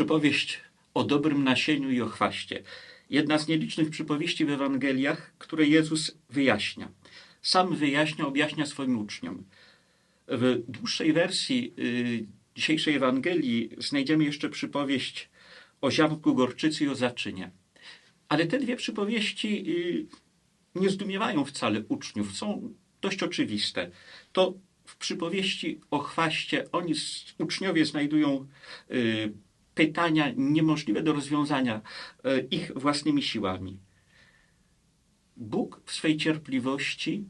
przypowieść o dobrym nasieniu i o chwaście. Jedna z nielicznych przypowieści w Ewangeliach, które Jezus wyjaśnia. Sam wyjaśnia, objaśnia swoim uczniom. W dłuższej wersji y, dzisiejszej Ewangelii znajdziemy jeszcze przypowieść o ziarnku gorczycy i o zaczynie. Ale te dwie przypowieści y, nie zdumiewają wcale uczniów, są dość oczywiste. To w przypowieści o chwaście oni, uczniowie, znajdują y, pytania niemożliwe do rozwiązania y, ich własnymi siłami. Bóg w swej cierpliwości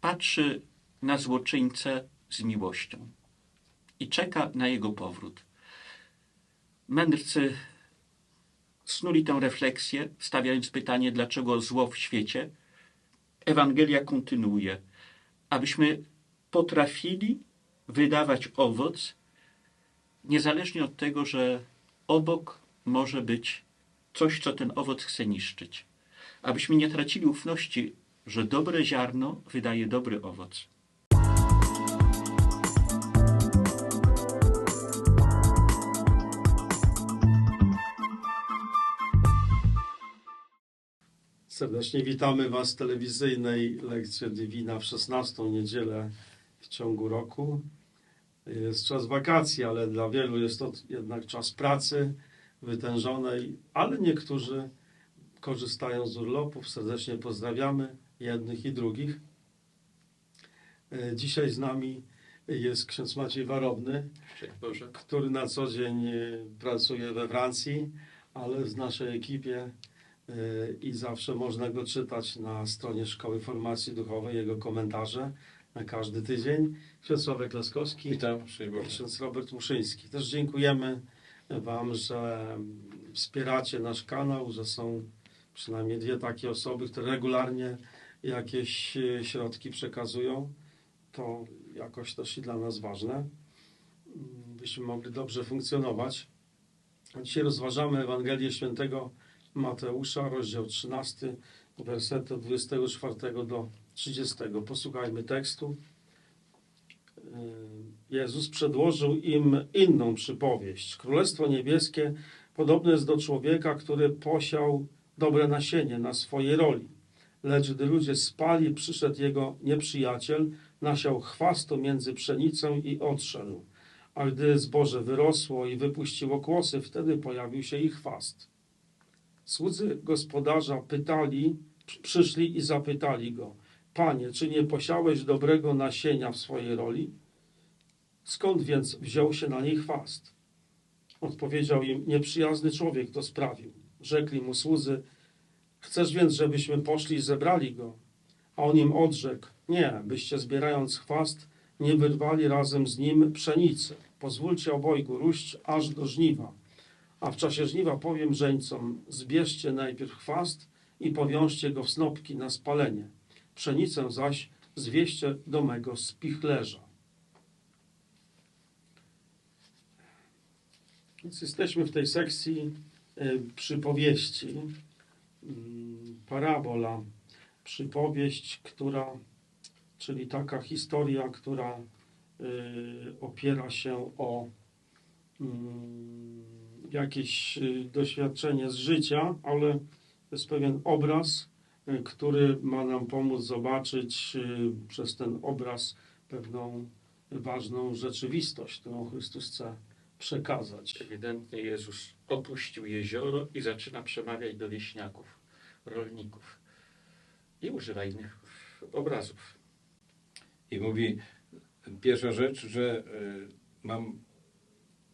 patrzy na złoczyńcę z miłością i czeka na jego powrót. Mędrcy snuli tę refleksję, stawiając pytanie, dlaczego zło w świecie. Ewangelia kontynuuje, abyśmy potrafili wydawać owoc, niezależnie od tego, że obok może być coś, co ten owoc chce niszczyć. Abyśmy nie tracili ufności, że dobre ziarno wydaje dobry owoc. Serdecznie witamy Was w telewizyjnej lekcji Divina w 16 niedzielę w ciągu roku. Jest czas wakacji, ale dla wielu jest to jednak czas pracy wytężonej, ale niektórzy korzystają z urlopów. Serdecznie pozdrawiamy jednych i drugich. E, Dzisiaj z nami jest ksiądz Maciej Warowny, który na co dzień e, pracuje we Francji, ale w naszej ekipie e, i zawsze można go czytać na stronie Szkoły Formacji Duchowej, jego komentarze na każdy tydzień. Ksiądz Sławek Laskowski Witam, ksiądz Robert Muszyński. Też dziękujemy Wam, że wspieracie nasz kanał, że są przynajmniej dwie takie osoby, które regularnie jakieś e, środki przekazują. To jakoś też i dla nas ważne, byśmy mogli dobrze funkcjonować. Dzisiaj rozważamy Ewangelię Świętego Mateusza, rozdział 13, wersety od 24 do 30. Posłuchajmy tekstu. Jezus przedłożył im inną przypowieść. Królestwo Niebieskie podobne jest do człowieka, który posiał dobre nasienie na swojej roli. Lecz gdy ludzie spali, przyszedł jego nieprzyjaciel, nasiał chwastu między pszenicą i odszedł. A gdy zboże wyrosło i wypuściło kłosy, wtedy pojawił się ich chwast. Słudzy gospodarza pytali, przyszli i zapytali go, Panie, czy nie posiałeś dobrego nasienia w swojej roli? Skąd więc wziął się na niej chwast? Odpowiedział im, nieprzyjazny człowiek to sprawił. Rzekli mu słudzy, chcesz więc, żebyśmy poszli i zebrali go? A on im odrzekł, nie, byście zbierając chwast, nie wyrwali razem z nim pszenicy. Pozwólcie obojgu róść aż do żniwa. A w czasie żniwa powiem żeńcom, zbierzcie najpierw chwast i powiążcie go w snopki na spalenie. Pszenicę zaś zwieście do mego spichlerza. Więc jesteśmy w tej sekcji y, przypowieści, mm, parabola, przypowieść, która, czyli taka historia, która y, opiera się o mm, jakieś y, doświadczenie z życia, ale jest pewien obraz, który ma nam pomóc zobaczyć y, przez ten obraz pewną ważną rzeczywistość, którą Chrystus chce przekazać. Ewidentnie Jezus opuścił jezioro i zaczyna przemawiać do wieśniaków, rolników. I używa innych obrazów. I mówi, pierwsza rzecz, że y, mam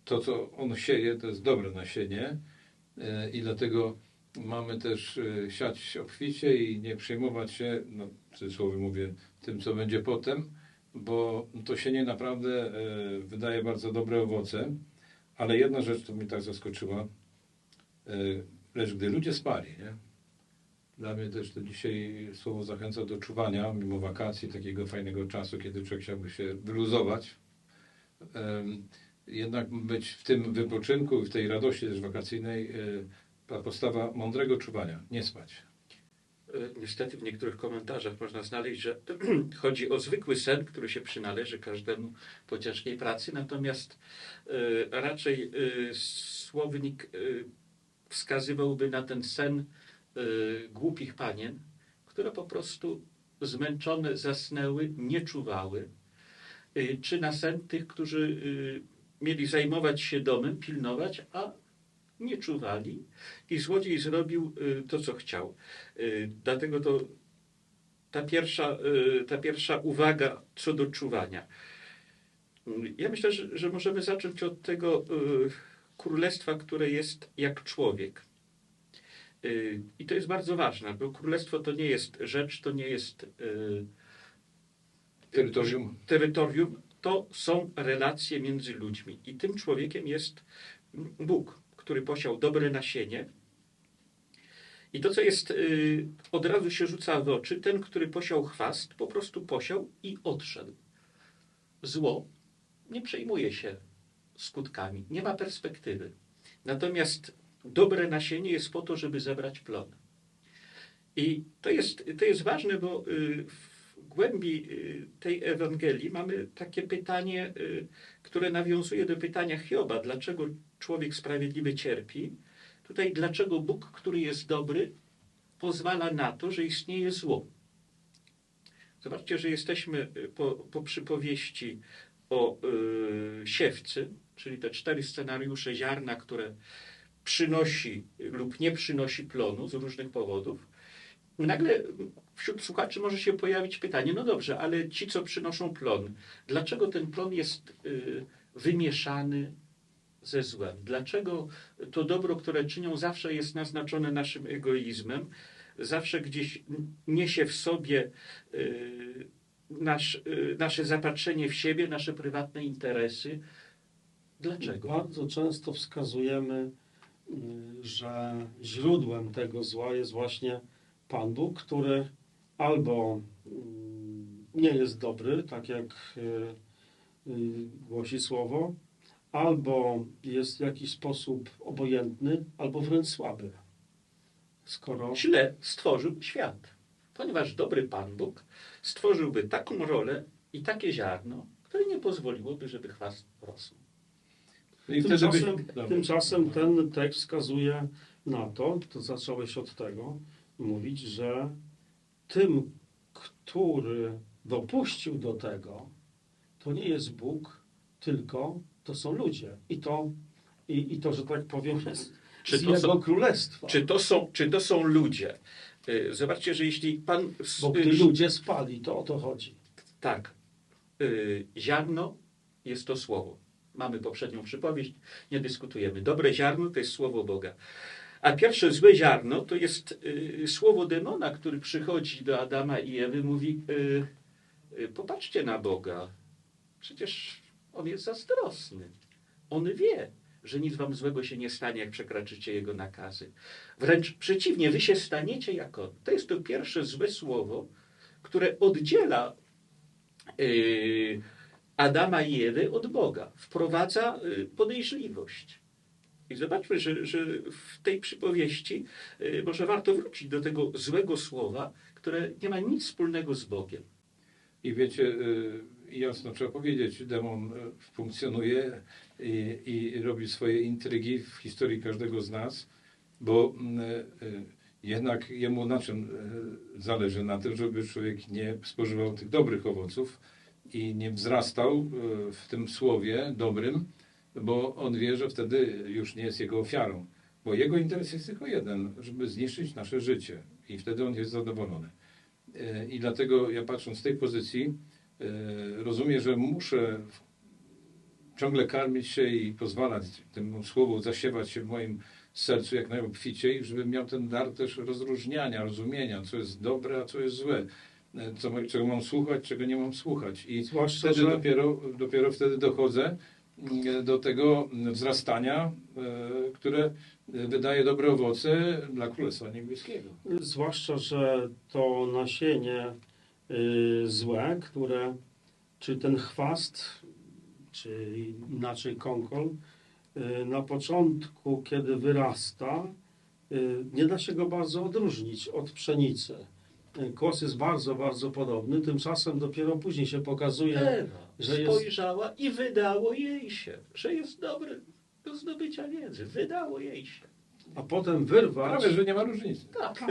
to, co on sieje, to jest dobre nasienie y, i dlatego mamy też y, siać obficie i nie przejmować się, no w cudzysłowie mówię, tym, co będzie potem, bo to sienie naprawdę y, wydaje bardzo dobre owoce, ale jedna rzecz, to mnie tak zaskoczyła, y, lecz gdy ludzie spali, nie? Dla mnie też to dzisiaj słowo zachęca do czuwania, mimo wakacji, takiego fajnego czasu, kiedy człowiek chciałby się wyluzować. Jednak być w tym wypoczynku, w tej radości też wakacyjnej, e, ta postawa mądrego czuwania, nie spać. E, Niestety w niektórych komentarzach można znaleźć, że chodzi o zwykły sen, który się przynależy każdemu po ciężkiej pracy, natomiast e, raczej e, słownik wskazywałby na ten sen głupich panien, które po prostu zmęczone zasnęły, nie czuwały, czy na sen tych, którzy mieli zajmować się domem, pilnować, a nie czuwali i złodziej zrobił y, to, co chciał. Y, Dlatego to ta pierwsza, y, ta pierwsza uwaga co do czuwania. Ja myślę, że, że możemy zacząć od tego królestwa, które jest jak człowiek. I to jest bardzo ważne, bo królestwo to nie jest rzecz, to nie jest Terytorium. terytorium, to są relacje między ludźmi. I tym człowiekiem jest Bóg, który posiał dobre nasienie. I to, co jest, y, od razu się rzuca w oczy, ten, który posiał chwast, po prostu posiał i odszedł. Zło nie przejmuje się skutkami, nie ma perspektywy. Natomiast dobre nasienie jest po to, żeby zebrać plon. I to jest, to jest ważne, bo y, w głębi y, tej Ewangelii mamy takie pytanie, które nawiązuje do pytania Hioba. Dlaczego człowiek sprawiedliwy cierpi? Tutaj dlaczego Bóg, który jest dobry, pozwala na to, że istnieje zło? Zobaczcie, że jesteśmy y, po, po przypowieści o y, siewcy, czyli te cztery scenariusze ziarna, które przynosi lub nie przynosi plonu z różnych powodów. Nagle wśród słuchaczy może się pojawić pytanie, no dobrze, ale ci, co przynoszą plon, dlaczego ten plon jest y, wymieszany ze złem? Dlaczego to dobro, które czynią, zawsze jest naznaczone naszym egoizmem, zawsze gdzieś niesie w sobie y, nasz, y, nasze zapatrzenie w siebie, nasze prywatne interesy? Dlaczego? Bardzo często wskazujemy, y, że źródłem tego zła jest właśnie Pan Bóg, który albo mm, nie jest dobry, tak jak głosi słowo, albo jest w jakiś sposób obojętny, albo wręcz słaby. Skoro źle stworzył świat. Ponieważ dobry Pan Bóg stworzyłby taką rolę i takie ziarno, które nie pozwoliłoby, żeby chwast rosł. I Tymczasem, by... Tymczasem ten tekst wskazuje na to, to zacząłeś od tego mówić, że tym, który dopuścił do tego, to nie jest Bóg, tylko to są ludzie. I to, i, i to że tak powiem, jest Czy z Jego są- królestwa. Czy to są, czy to są ludzie? Y, Zobaczcie, że jeśli Pan... Bo gdy ludzie spali, to o to chodzi. Tak. Y, Ziarno jest to słowo. Mamy poprzednią przypowieść, nie dyskutujemy. Dobre ziarno to jest słowo Boga. A pierwsze złe ziarno to jest y, słowo demona, który przychodzi do Adama i Ewy, mówi: y, y, Popatrzcie na Boga. Przecież on jest zazdrosny. On wie, że nic wam złego się nie stanie, jak przekraczycie jego nakazy. Wręcz przeciwnie, wy się staniecie jak on. To jest to pierwsze złe słowo, które oddziela y, Adama i Ewy od Boga. Wprowadza y, podejrzliwość. I zobaczmy, że, że w tej przypowieści y, może warto wrócić do tego złego słowa, które nie ma nic wspólnego z Bogiem. I wiecie, jasno trzeba powiedzieć, demon y, funkcjonuje i, i robi swoje intrygi w historii każdego z nas, bo y, y, jednak jemu na czym zależy? Na tym, żeby człowiek nie spożywał tych dobrych owoców i nie wzrastał w tym słowie dobrym, bo on wie, że wtedy już nie jest jego ofiarą. Bo jego interes jest tylko jeden, żeby zniszczyć nasze życie i wtedy on jest zadowolony. E, I dlatego ja patrząc z tej pozycji, e, rozumiem, że muszę ciągle karmić się i pozwalać temu słowu zasiewać się w moim sercu jak najobficiej, żebym miał ten dar też rozróżniania, rozumienia, co jest dobre, a co jest złe, E, co, czego mam słuchać, czego nie mam słuchać. I Zwłaszcza, wtedy że dopiero, dopiero wtedy dochodzę mm, do tego wzrastania, e, które wydaje dobre owoce dla Królestwa Niebieskiego. Zwłaszcza, że to nasienie złe, które, czy ten chwast, czy inaczej kąkol, y, na początku, kiedy wyrasta, y, nie da się go bardzo odróżnić od pszenicy. Y, Kłos jest bardzo, bardzo podobny, tymczasem dopiero później się pokazuje, Ewa że jest- spojrzała i wydało jej się, że jest dobry do zdobycia wiedzy. Wydało jej się. a potem wyrwać, Prawie, że nie ma różnicy. Tak.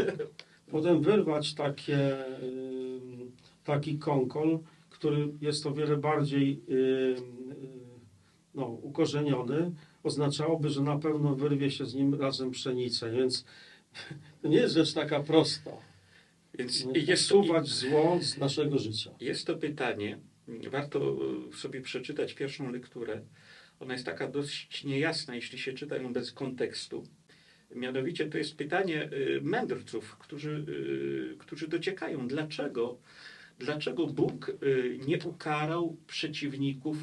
potem wyrwać takie, y, taki konkol, który jest o wiele bardziej y, y, no, ukorzeniony, oznaczałoby, że na pewno wyrwie się z nim razem pszenicę, więc to nie jest rzecz taka prosta. Więc jest Usuwać zło z naszego życia. jest to pytanie. Warto e, sobie przeczytać pierwszą lekturę. Ona jest taka dość niejasna, jeśli się czyta ją bez kontekstu. Mianowicie to jest pytanie mędrców, którzy, którzy dociekają, dlaczego, dlaczego Bóg e, nie ukarał przeciwników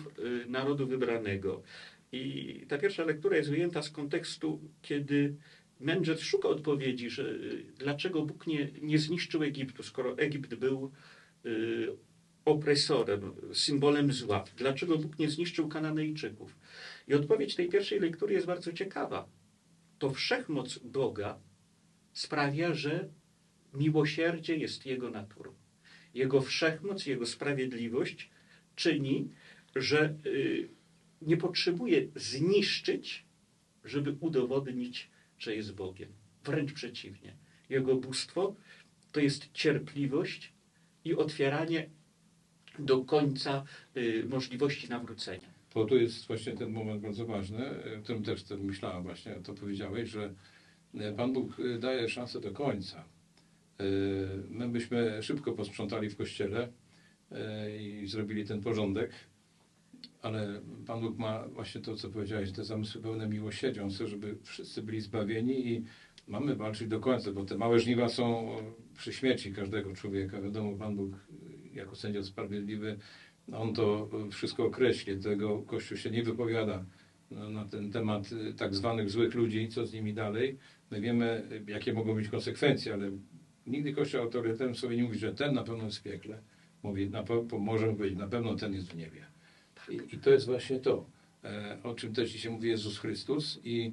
e, narodu wybranego. I ta pierwsza lektura jest wyjęta z kontekstu, kiedy mędrzec szuka odpowiedzi, że e, dlaczego Bóg nie, nie zniszczył Egiptu, skoro Egipt był opresorem, symbolem zła. Dlaczego Bóg nie zniszczył Kananejczyków? I odpowiedź tej pierwszej lektury jest bardzo ciekawa. To wszechmoc Boga sprawia, że miłosierdzie jest Jego naturą. Jego wszechmoc, Jego sprawiedliwość czyni, że y, nie potrzebuje zniszczyć, żeby udowodnić, że jest Bogiem. Wręcz przeciwnie. Jego bóstwo to jest cierpliwość i otwieranie do końca y, możliwości nawrócenia. Bo tu jest właśnie ten moment bardzo ważny, o którym też myślałem właśnie, to powiedziałeś, że Pan Bóg daje szansę do końca. E, My byśmy szybko posprzątali w kościele e, i zrobili ten porządek, ale Pan Bóg ma właśnie to, co powiedziałeś, te zamysły pełne miłosierdzia. On chce, żeby wszyscy byli zbawieni i mamy walczyć do końca, bo te małe żniwa są przy śmierci każdego człowieka. Wiadomo, Pan Bóg e, jako sędzia sprawiedliwy on to wszystko określi, tego Kościół się nie wypowiada na, na ten temat y, tak zwanych złych ludzi, co z nimi dalej. My wiemy, y, jakie mogą być konsekwencje, ale nigdy Kościół autorytetem sobie nie mówi, że ten na pewno jest w piekle. Mówi, na pewno może być, na pewno ten jest w niebie. I, i to jest właśnie to, e, o czym też dzisiaj mówi Jezus Chrystus i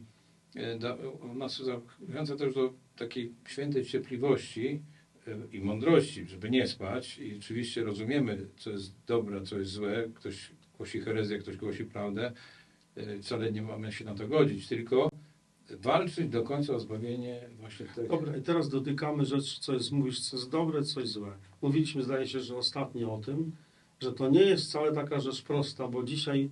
e, da, nas zachęca też do takiej świętej cierpliwości, i mądrości, żeby nie spać. I oczywiście rozumiemy, co jest dobre, co jest złe. Ktoś głosi herezję, ktoś głosi prawdę. E, Wcale nie mamy się na to godzić, tylko walczyć do końca o zbawienie właśnie tego. Dobra, i teraz dotykamy rzeczy, co jest, mówisz, co jest dobre, co jest złe. Mówiliśmy, zdaje się, że ostatnio o tym, że to nie jest wcale taka rzecz prosta, bo dzisiaj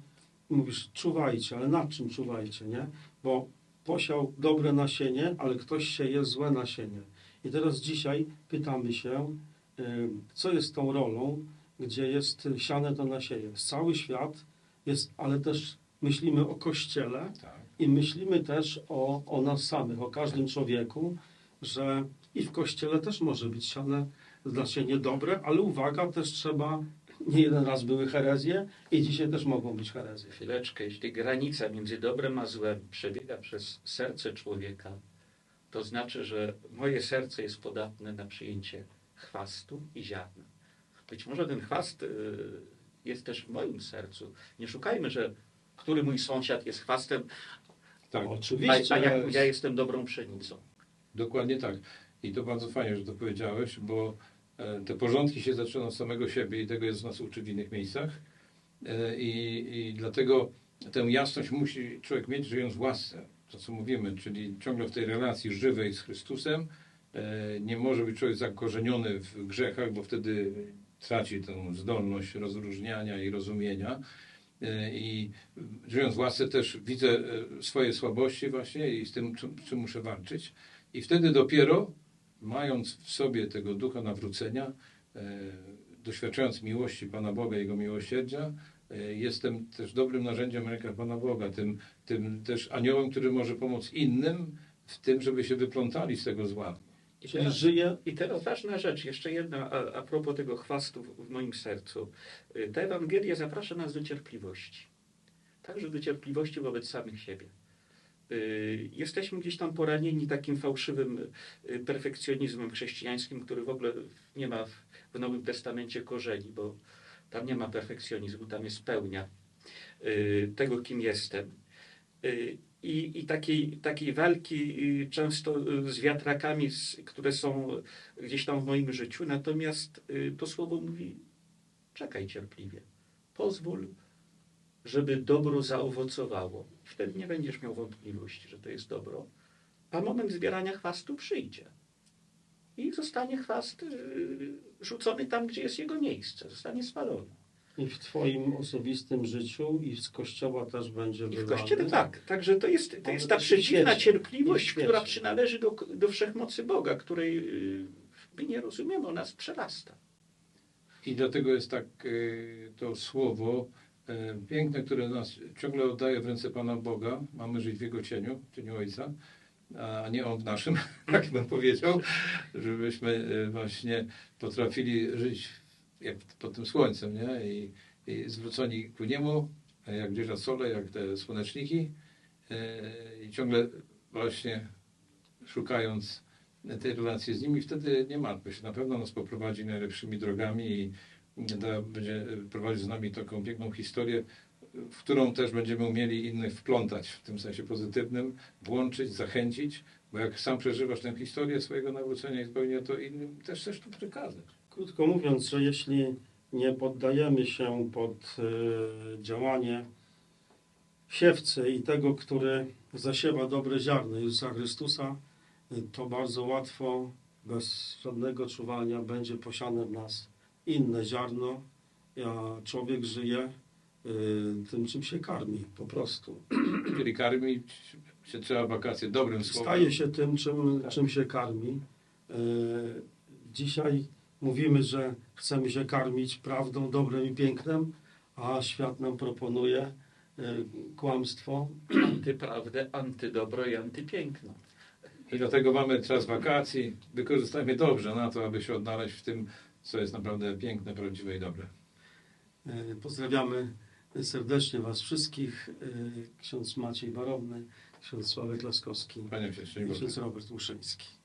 mówisz, czuwajcie, ale nad czym czuwajcie, nie? Bo posiał dobre nasienie, ale ktoś sieje złe nasienie. I teraz dzisiaj pytamy się, co jest tą rolą, gdzie jest siane to nasienie. Cały świat jest, ale też myślimy o Kościele, Tak. i myślimy też o, o nas samych, o każdym człowieku, że i w kościele też może być siane znaczenie dobre, ale uwaga, też trzeba, nie jeden raz były herezje i dzisiaj też mogą być herezje. Chwileczkę, jeśli granica między dobrem a złem przebiega przez serce człowieka, to znaczy, że moje serce jest podatne na przyjęcie chwastu i ziarna. Być może ten chwast y, jest też w moim sercu. Nie szukajmy, że który mój sąsiad jest chwastem, Tak, a, Oczywiście. a jak ja jestem dobrą pszenicą. dokładnie tak. I to bardzo fajnie, że to powiedziałeś, bo e, te porządki się zaczynają od samego siebie i tego jest nas uczy w innych miejscach. E, I, I dlatego tę jasność musi człowiek mieć, żyjąc w łasce. To, co mówimy, czyli ciągle w tej relacji żywej z Chrystusem. E, Nie może być człowiek zakorzeniony w grzechach, bo wtedy traci tę zdolność rozróżniania i rozumienia. E, I żyjąc w łasce też widzę e, swoje słabości właśnie i z tym, czym, muszę walczyć. I wtedy dopiero, mając w sobie tego ducha nawrócenia, e, doświadczając miłości Pana Boga, Jego miłosierdzia, jestem też dobrym narzędziem w rękach Pana Boga, tym, tym też aniołem, który może pomóc innym w tym, żeby się wyplątali z tego zła. Teraz, żyje, I teraz ważna rzecz, jeszcze jedna a, a propos tego chwastu w, w moim sercu. Y, Ta Ewangelia zaprasza nas do cierpliwości. Także do cierpliwości wobec samych siebie. Y, Jesteśmy gdzieś tam poranieni takim fałszywym y, perfekcjonizmem chrześcijańskim, który w ogóle nie ma w, w Nowym Testamencie korzeni, bo tam nie ma perfekcjonizmu, tam jest pełnia tego, kim jestem. I, i takiej, takiej walki y, często y, z wiatrakami, które są gdzieś tam w moim życiu. Natomiast y, to słowo mówi: czekaj cierpliwie, pozwól, żeby dobro zaowocowało. Wtedy nie będziesz miał wątpliwości, że to jest dobro. A moment zbierania chwastu przyjdzie. I zostanie chwast rzucony tam, gdzie jest jego miejsce. Zostanie spalony. I w Twoim osobistym życiu i z Kościoła też będzie I w wylany. Kościele tak. Także to jest, to jest ta przeciwna cierpliwość, w która przynależy do, do wszechmocy Boga, której y, my nie rozumiemy, ona nas przerasta. I dlatego jest tak e, to słowo e, piękne, które nas ciągle oddaje w ręce Pana Boga. Mamy żyć w Jego cieniu, cieniu Ojca, a nie On w naszym, jak bym powiedział, żebyśmy właśnie potrafili żyć jak pod tym słońcem, nie? I, i ku Niemu, jak dzieża sole, jak te słoneczniki e, i ciągle właśnie szukając tej relacji z nimi, wtedy nie martwmy się. Na pewno nas poprowadzi najlepszymi drogami i da, będzie prowadzić z nami taką piękną historię, w którą też będziemy umieli innych wplątać, w tym sensie pozytywnym, włączyć, zachęcić, bo jak sam przeżywasz tę historię swojego nawrócenia i zbawienia, to innym też chcesz to przekazać. Krótko mówiąc, że jeśli nie poddajemy się pod e, działanie siewcy i tego, który zasiewa dobre ziarno Jezusa Chrystusa, e, to bardzo łatwo, bez żadnego czuwania, będzie posiane w nas inne ziarno, a człowiek żyje e, tym, czym się karmi po prostu. Czyli karmić się trzeba wakacje dobrym słowem. Staje się tym, czym, czym się karmi. Dzisiaj mówimy, że chcemy się karmić prawdą, dobrem i pięknem, a świat nam proponuje e, kłamstwo. Antyprawdę, antydobro i antypiękno. I dlatego mamy czas wakacji. Wykorzystajmy dobrze na to, aby się odnaleźć w tym, co jest naprawdę piękne, prawdziwe i dobre. E, Pozdrawiamy serdecznie Was wszystkich. E, Ksiądz Maciej Barowny, ksiądz Sławek Laskowski ksiądz Robert Muszyński.